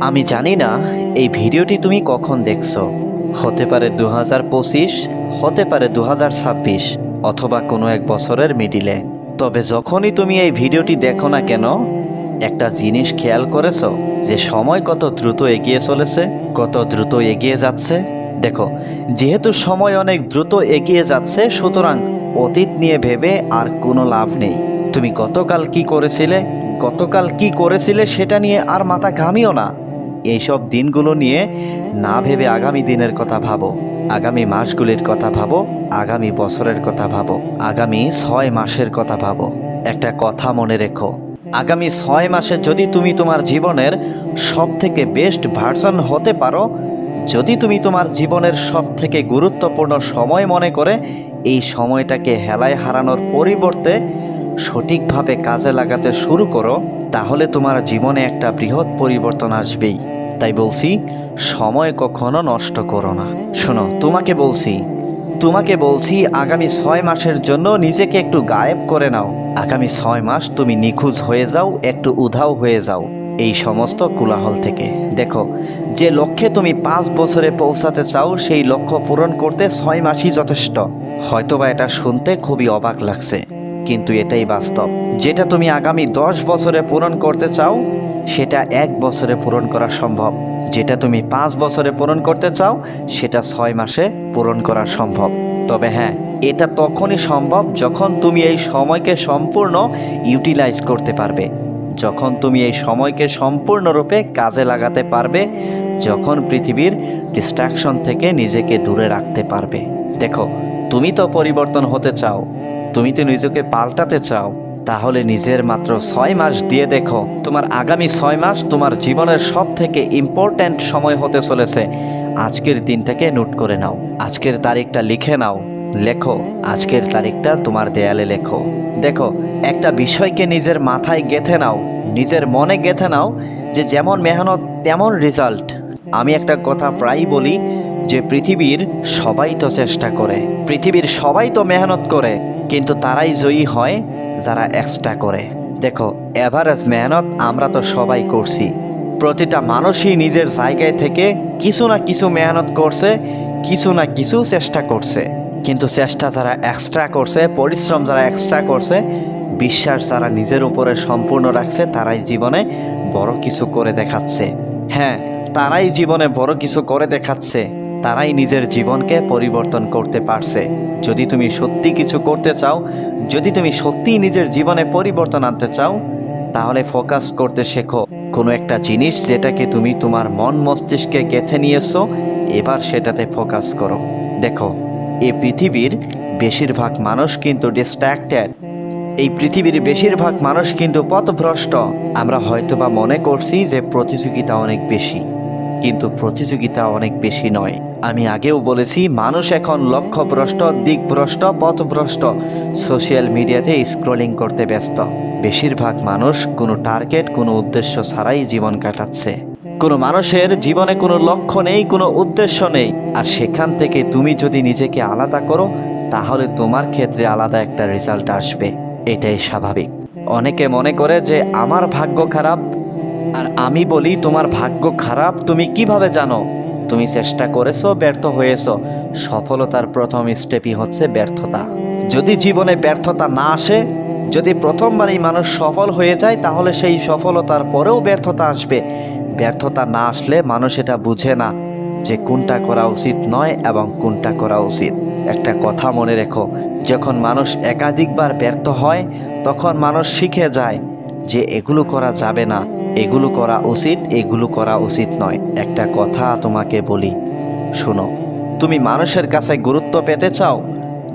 আমি জানি না এই ভিডিওটি তুমি কখন দেখছ। হতে পারে দু হাজার পঁচিশ, হতে পারে দু হাজার ছাব্বিশ, অথবা কোনো এক বছরের মিডিলে। তবে যখনই তুমি এই ভিডিওটি দেখো না কেন, একটা জিনিস খেয়াল করেছ? যে সময় কত দ্রুত এগিয়ে চলেছে, কত দ্রুত এগিয়ে যাচ্ছে? দেখো, যেহেতু সময় অনেক দ্রুত এগিয়ে যাচ্ছে, সুতরাং অতীত নিয়ে ভেবে আর কোনো লাভ নেই। তুমি গতকাল কি করেছিলে? গতকাল কি করেছিলে সেটা নিয়ে আর মাথা ঘামিও না। এইসব দিনগুলো নিয়ে না ভেবে আগামী দিনের কথা ভাবো, আগামী মাসগুলির কথা ভাবো, আগামী বছরের কথা ভাবো, আগামী ছয় মাসের কথা ভাবো। একটা কথা মনে রেখো, আগামী ছয় মাসে যদি তুমি তোমার জীবনের সব থেকে বেস্ট ভার্সন হতে পারো, যদি তুমি তোমার জীবনের সব থেকে গুরুত্বপূর্ণ সময় মনে করে, এই সময়টাকে হেলায় হারানোর পরিবর্তে সঠিকভাবে কাজে লাগাতে শুরু করো, তাহলে তোমার জীবনে একটা বৃহৎ পরিবর্তন আসবেই। তাই বলছি, সময় কখনো নষ্ট করো না। শোনো, তোমাকে বলছি তোমাকে বলছি, আগামী ছয় মাসের জন্য নিজেকে একটু গায়েব করে নাও। আগামী ছয় মাস তুমি নিখোঁজ হয়ে যাও, একটু উধাও হয়ে যাও, এই সমস্ত কোলাহল থেকে। দেখো, যে লক্ষ্যে তুমি পাঁচ বছরে পৌঁছাতে চাও, সেই লক্ষ্য পূরণ করতে ছয় মাসই যথেষ্ট। হয়তোবা এটা শুনতে খুবই অবাক লাগছে। কিন্তু এটাই বাস্তব। যেটা তুমি আগামী দশ বছরে পূরণ করতে চাও, সেটা এক বছরে পূরণ করা সম্ভব। যেটা তুমি পাঁচ বছরে পূরণ করতে চাও, সেটা ছয় মাসে পূরণ করা সম্ভব। তবে হ্যাঁ এটা তখনই সম্ভব যখন তুমি এই সময়কে সম্পূর্ণ ইউটিলাইজ করতে পারবে। যখন তুমি এই সময়কে সম্পূর্ণরূপে কাজে লাগাতে পারবে, যখন পৃথিবীর ডিস্ট্রাকশন থেকে নিজেকে দূরে রাখতে পারবে। দেখো, তুমি তো পরিবর্তন হতে চাও তুমি তো নিজেকে পাল্টাতে চাও, তাহলে নিজের মাত্র ছয় মাস দিয়ে দেখো। তোমার আগামী ছয় মাস তোমার জীবনের সব থেকে ইম্পর্ট্যান্ট সময় হতে চলেছে। আজকের দিনটাকে নোট করে নাও। আজকের তারিখটা লিখে নাও। লেখো, আজকের তারিখটা তোমার দেয়ালে লেখো। দেখো, একটা বিষয়কে নিজের মাথায় গেঁথে নাও। নিজের মনে গেঁথে নাও যে যেমন মেহনত, তেমন রেজাল্ট আমি একটা কথা প্রায়ই বলি যে পৃথিবীর সবাই তো চেষ্টা করে, পৃথিবীর সবাই তো মেহনত করে, কিন্তু তারাই জয়ী হয় যারা এক্সট্রা করে। দেখো এভারেজ মেহনত আমরা তো সবাই করছি। প্রতিটা মানুষই নিজের জায়গায় থেকে কিছু না কিছু মেহনত করছে, কিছু না কিছু চেষ্টা করছে। কিন্তু চেষ্টা যারা এক্সট্রা করছে, পরিশ্রম যারা এক্সট্রা করছে, বিশ্বাস যারা নিজের উপরে সম্পূর্ণ রাখছে, তারাই জীবনে বড় কিছু করে দেখাচ্ছে। হ্যাঁ তারাই জীবনে বড় কিছু করে দেখাচ্ছে। তারাই নিজের জীবনকে পরিবর্তন করতে পারছে। যদি তুমি সত্যি কিছু করতে চাও, যদি তুমি সত্যিই নিজের জীবনে পরিবর্তন আনতে চাও, তাহলে ফোকাস করতে শেখো। কোনো একটা জিনিস যেটাকে তুমি তোমার মন মস্তিষ্কে গেঁথে নিয়েছো, এবার সেটাতে ফোকাস করো। দেখো এই পৃথিবীর বেশিরভাগ মানুষ কিন্তু ডিস্ট্র্যাক্টেড এই পৃথিবীর বেশিরভাগ মানুষ কিন্তু পথভ্রষ্ট। আমরা হয়তোবা মনে করছি যে প্রতিযোগিতা অনেক বেশি, কিন্তু প্রতিযোগিতা অনেক বেশি নয়। আমি আগেও বলেছি, মানুষ এখন লক্ষ্যভ্রষ্ট, দিকভ্রষ্ট, পথভ্রষ্ট। সোশ্যাল মিডিয়াতে স্ক্রলিং করতে ব্যস্ত। বেশিরভাগ মানুষ কোনো টার্গেট, কোনো উদ্দেশ্য ছাড়াই জীবন কাটাচ্ছে। কোনো মানুষের জীবনে কোনো লক্ষ্য নেই, কোনো উদ্দেশ্য নেই। আর সেখান থেকে তুমি যদি নিজেকে আলাদা করো, তাহলে তোমার ক্ষেত্রে আলাদা একটা রেজাল্ট আসবে। এটাই স্বাভাবিক। অনেকে মনে করে যে, আমার ভাগ্য খারাপ। আর আমি বলি, তোমার ভাগ্য খারাপ, তুমি কীভাবে জানো? তুমি চেষ্টা করেছ, ব্যর্থ হয়েছো। সফলতার প্রথম স্টেপই হচ্ছে ব্যর্থতা। যদি জীবনে ব্যর্থতা না আসে, যদি প্রথমবারই মানুষ সফল হয়ে যায়, তাহলে সেই সফলতার পরেও ব্যর্থতা আসবে। ব্যর্থতা না আসলে মানুষ এটা বুঝে না যে কোনটা করা উচিত নয় এবং কোনটা করা উচিত। একটা কথা মনে রেখো, যখন মানুষ একাধিকবার ব্যর্থ হয়, তখন মানুষ শিখে যায় যে এগুলো করা যাবে না, এগুলো করা উচিত, এগুলো করা উচিত নয়। একটা কথা তোমাকে বলি, শোনো, তুমি মানুষের কাছে গুরুত্ব পেতে চাও?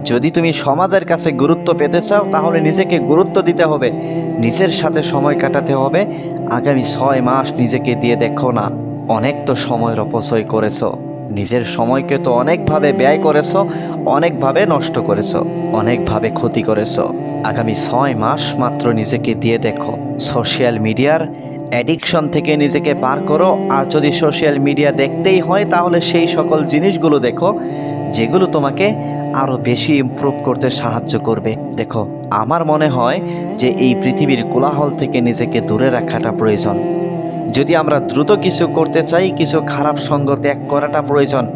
যদি তুমি সমাজের কাছে গুরুত্ব পেতে চাও, তাহলে নিজেকে গুরুত্ব দিতে হবে, নিজের সাথে সময় কাটাতে হবে। আগামী ছয় মাস নিজেকে দিয়ে দেখো না, অনেক তো সময়ের অপচয় করেছ। নিজের সময়কে তো অনেকভাবে ব্যয় করেছ, অনেকভাবে নষ্ট করেছ, অনেকভাবে ক্ষতি করেছ। আগামী ছয় মাস মাত্র নিজেকে দিয়ে দেখো। সোশ্যাল মিডিয়ার অ্যাডিকশন থেকে নিজেকে পার করো, আর যদি সোশ্যাল মিডিয়া দেখতেই হয়, তাহলে সেই সকল জিনিসগুলো দেখো, যেগুলো তোমাকে আরও বেশি ইমপ্রুভ করতে সাহায্য করবে। দেখো, আমার মনে হয় যে এই পৃথিবীর কোলাহল থেকে নিজেকে দূরে রাখাটা প্রয়োজন। যদি আমরা দ্রুত কিছু করতে চাই, কিছু খারাপ সঙ্গ ত্যাগ করাটা প্রয়োজন,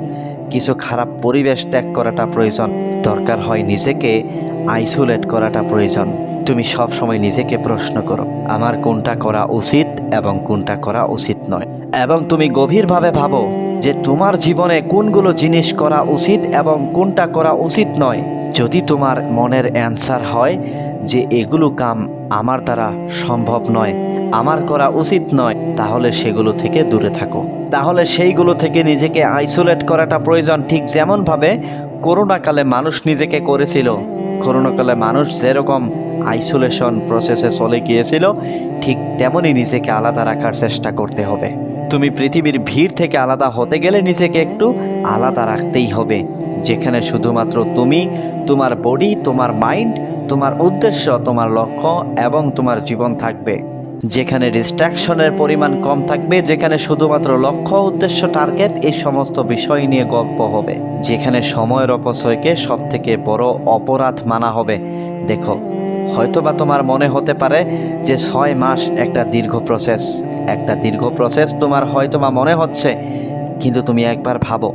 কিছু খারাপ পরিবেশ ত্যাগ করাটা প্রয়োজন। দরকার হয় নিজেকে আইসোলেট করাটা প্রয়োজন। তুমি সব সময় নিজেকে প্রশ্ন করো, আমার কোনটা করা উচিত এবং কোনটা করা উচিত নয়। এবং তুমি গভীরভাবে ভাবো যে তোমার জীবনে কোনগুলো জিনিস করা উচিত এবং কোনটা করা উচিত নয়। যদি তোমার মনের অ্যান্সার হয় যে এগুলো কাম আমার দ্বারা সম্ভব নয়, আমার করা উচিত নয়, তাহলে সেগুলো থেকে দূরে থাকো। তাহলে সেইগুলো থেকে নিজেকে আইসোলেট করাটা প্রয়োজন। ঠিক যেমনভাবে করোনাকালে মানুষ নিজেকে করেছিল। করোনাকালে মানুষ যেরকম আইসোলেশন প্রসেসে চলে গিয়েছিল, ঠিক তেমনই নিজেকে আলাদা রাখার চেষ্টা করতে হবে। তুমি পৃথিবীর ভিড় থেকে আলাদা হতে গেলে নিজেকে একটু আলাদা রাখতেই হবে, যেখানে শুধুমাত্র তুমি, তোমার বডি তোমার মাইন্ড তোমার উদ্দেশ্য, তোমার লক্ষ্য এবং তোমার জীবন থাকবে। যেখানে ডিস্ট্রাকশনের পরিমাণ কম থাকবে, যেখানে শুধুমাত্র লক্ষ্য, উদ্দেশ্য টার্গেট এই সমস্ত বিষয় নিয়ে গল্প হবে। যেখানে সময়ের অপচয়কে সব থেকে বড় অপরাধ মানা হবে। দেখো হয়তোবা তোমার মনে হতে পারে যে ছয় মাস একটা দীর্ঘ প্রসেস, একটা দীর্ঘ প্রসেস তোমার হয়তোবা মনে হচ্ছে, কিন্তু তুমি একবার ভাবো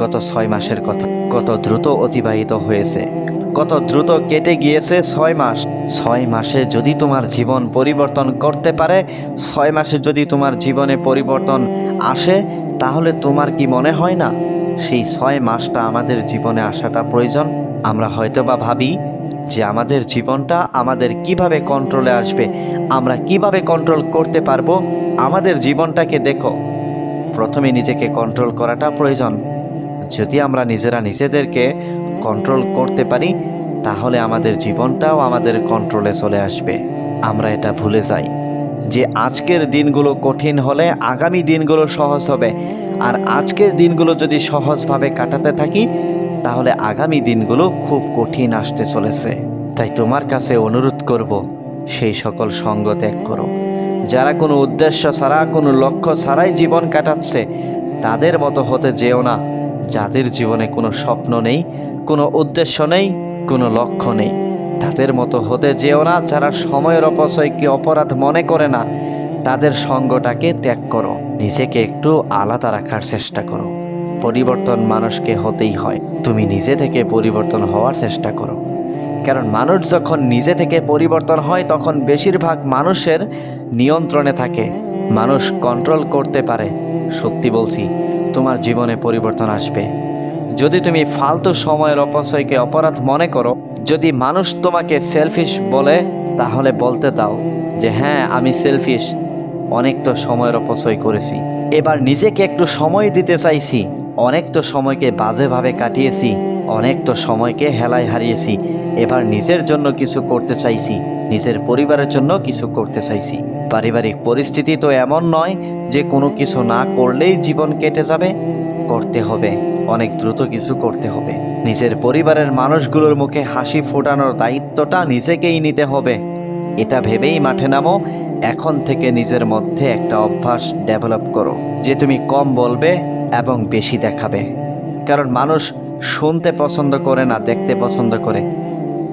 গত ছয় মাসের কথা, কত দ্রুত অতিবাহিত হয়েছে, কত দ্রুত কেটে গিয়েছে ছয় মাস। ছয় মাসে যদি তোমার জীবন পরিবর্তন করতে পারে, ছয় মাসে যদি তোমার জীবনে পরিবর্তন আসে, তাহলে তোমার কি মনে হয় না? সেই ছয় মাসটা আমাদের জীবনে আসাটা প্রয়োজন? আমরা হয়তোবা ভাবি যে আমাদের জীবনটা আমাদের কীভাবে কন্ট্রোলে আসবে, আমরা কীভাবে কন্ট্রোল করতে পারব, আমাদের জীবনটাকে দেখো। প্রথমে নিজেকে কন্ট্রোল করাটা প্রয়োজন। যদি আমরা নিজেরা নিজেদেরকে কন্ট্রোল করতে পারি, তাহলে আমাদের জীবনটাও আমাদের কন্ট্রোলে চলে আসবে। আমরা এটা ভুলে যাই যে আজকের দিনগুলো কঠিন হলে আগামী দিনগুলো সহজ হবে। আর আজকের দিনগুলো যদি সহজভাবে কাটাতে থাকি তাহলে আগামী দিনগুলো খুব কঠিন আসতে চলেছে। তাই তোমার কাছে অনুরোধ করব, সেই সকল সঙ্গ ত্যাগ করো। যারা কোনো উদ্দেশ্য ছাড়া, কোনো লক্ষ্য ছাড়াই জীবন কাটাচ্ছে, তাদের মতো হতে যেও না। যাদের জীবনে কোনো স্বপ্ন নেই, কোনো উদ্দেশ্য নেই, কোনো লক্ষ্য নেই, তাদের মতো হতে যেও না। যারা সময়ের অপচয়কে অপরাধ মনে করে না, তাদের সঙ্গটাকে ত্যাগ করো। নিজেকে একটু আলাদা রাখার চেষ্টা করো। পরিবর্তন মানুষকে হতেই হয়। তুমি নিজে থেকে পরিবর্তন হওয়ার চেষ্টা করো। কারণ মানুষ যখন নিজে থেকে পরিবর্তন হয়, তখন বেশিরভাগ মানুষের নিয়ন্ত্রণে থাকে। মানুষ কন্ট্রোল করতে পারে। সত্যি বলছি, তোমার জীবনে পরিবর্তন আসবে। যদি তুমি ফালতু সময়ের অপচয়কে অপরাধ মনে করো, যদি মানুষ তোমাকে সেলফিশ বলে, তাহলে বলতে দাও যে হ্যাঁ আমি সেলফিশ অনেক তো সময়ের অপচয় করেছি। এবার নিজেকে একটু সময় দিতে চাইছি। অনেক তো সময়কে বাজেভাবে কাটিয়েছি, অনেক তো সময়কে হেলায় হারিয়েছি, এবার নিজের জন্য কিছু করতে চাইছি, নিজের পরিবারের জন্য কিছু করতে চাইছি। পারিবারিক পরিস্থিতি তো এমন নয় যে কোনো কিছু না করলেই জীবন কেটে যাবে, করতে হবে, অনেক দ্রুত কিছু করতে হবে। নিজের পরিবারের মানুষগুলোর মুখে হাসি ফোটানোর দায়িত্বটা নিজেকেই নিতে হবে। এটা ভেবেই মাঠে নামো, এখন থেকে নিজের মধ্যে একটা অভ্যাস ডেভেলপ করো, যে তুমি কম বলবে এবং বেশি দেখাবে। কারণ মানুষ শুনতে পছন্দ করে না, দেখতে পছন্দ করে।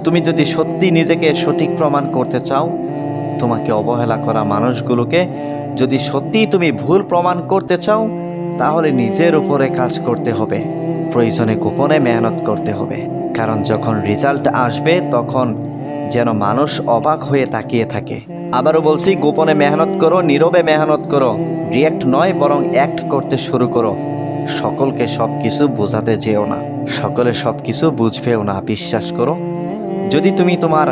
তুমি যদি সত্যি নিজেকে সঠিক প্রমাণ করতে চাও, তোমাকে অবহেলা করা মানুষগুলোকে যদি সত্যিই তুমি ভুল প্রমাণ করতে চাও, তাহলে নিজের উপরে কাজ করতে হবে। প্রয়োজনে গোপনে মেহনত করতে হবে। কারণ যখন রেজাল্ট আসবে, তখন যেন মানুষ অবাক হয়ে তাকিয়ে থাকে। আবারও বলছি, গোপনে মেহনত করো, নীরবে মেহনত করো রিয়াক্ট নয়, বরং অ্যাক্ট করতে শুরু করো। সকলকে সব কিছু বোঝাতে যেও না, সকলে সব কিছু বুঝবেও না, বিশ্বাস করো। যদি তুমি তোমার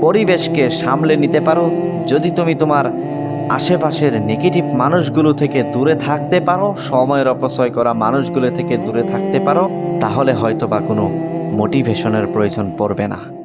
পরিবেশকে সামলে নিতে পারো, যদি তুমি তোমার আশেপাশের নেগেটিভ মানুষগুলো থেকে দূরে থাকতে পারো, সময়ের অপচয় করা মানুষগুলো থেকে দূরে থাকতে পারো, তাহলে হয়তো বা কোনো মোটিভেশনের প্রয়োজন পড়বে না।